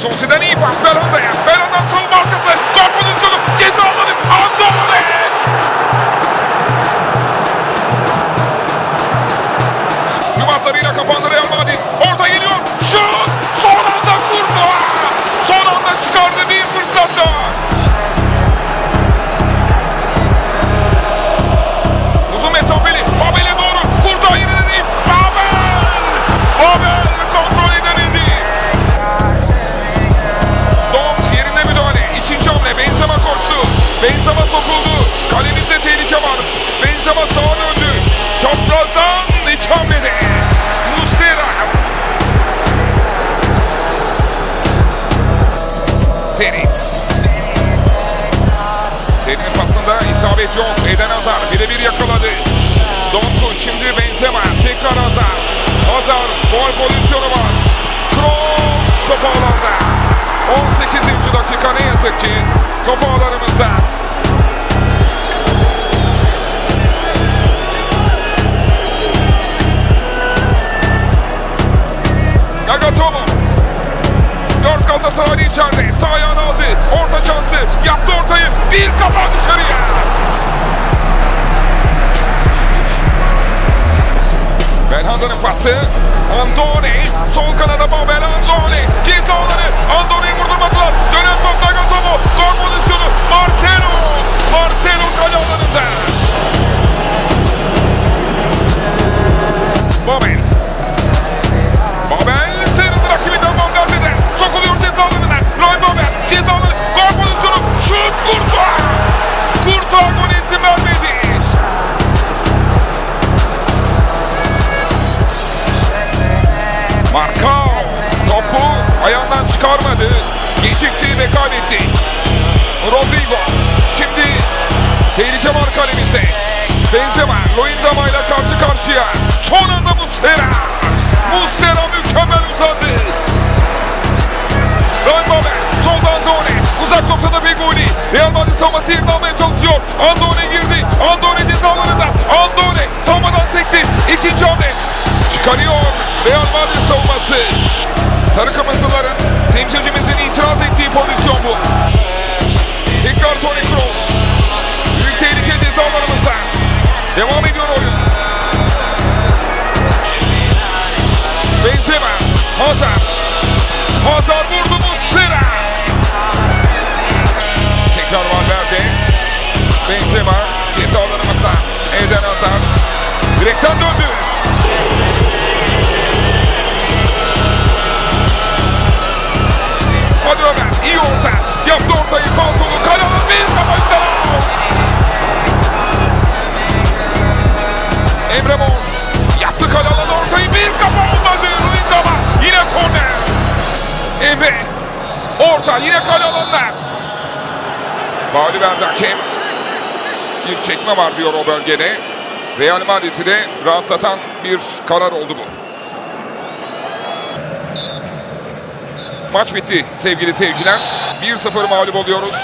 Son Zidane, Barcelona, Barcelona. Seri. Seri'nin pasında isabet yok. Eden Hazar birebir yakaladı. Donku şimdi Benzema. Tekrar Hazar. Hazar gol pozisyonu var. Kroos topu alanda. 18. dakika ne yazık ki topu ağlarımızda. Dört Galatasaraylı içeride. Sağ ayağını aldı. Orta şansı. Yaptı ortayı. Bir kafa dışarıya. Belhanda'nın pası. Andone. Sol kanada Babel Markao topu ayağından çıkarmadı. Gecikti ve kaybetti. Rodrigo şimdi tehlike var kalemizde. Benzema Loindama ile karşı karşıya. Son anda Muslera. Muslera mükemmel uzandı. Ryan Babel solda Andone. Uzak noktada Begoli. Real Madrid savunması yerini almaya çalışıyor. Andone girdi. Andone ceza alanında. Andone savunmadan sekti. İkinci hamle. Çıkarıyor Benzema. Hazard. Hazard vurdu Muslera. Tekrar Valverde. Benzema cezalarımızda. Eden Hazard. Direkten döndü. Hadi Ömer. iyi orta. Yaptı ortayı. Falsolu. Kalalı bir kafa. Emre Mor. Orta. Yine kale alanında. Faulü verdi hakem. Bir çekme var diyor o bölgede. Real Madrid'i de rahatlatan bir karar oldu bu. Maç bitti sevgili seyirciler. 1-0 mağlup oluyoruz.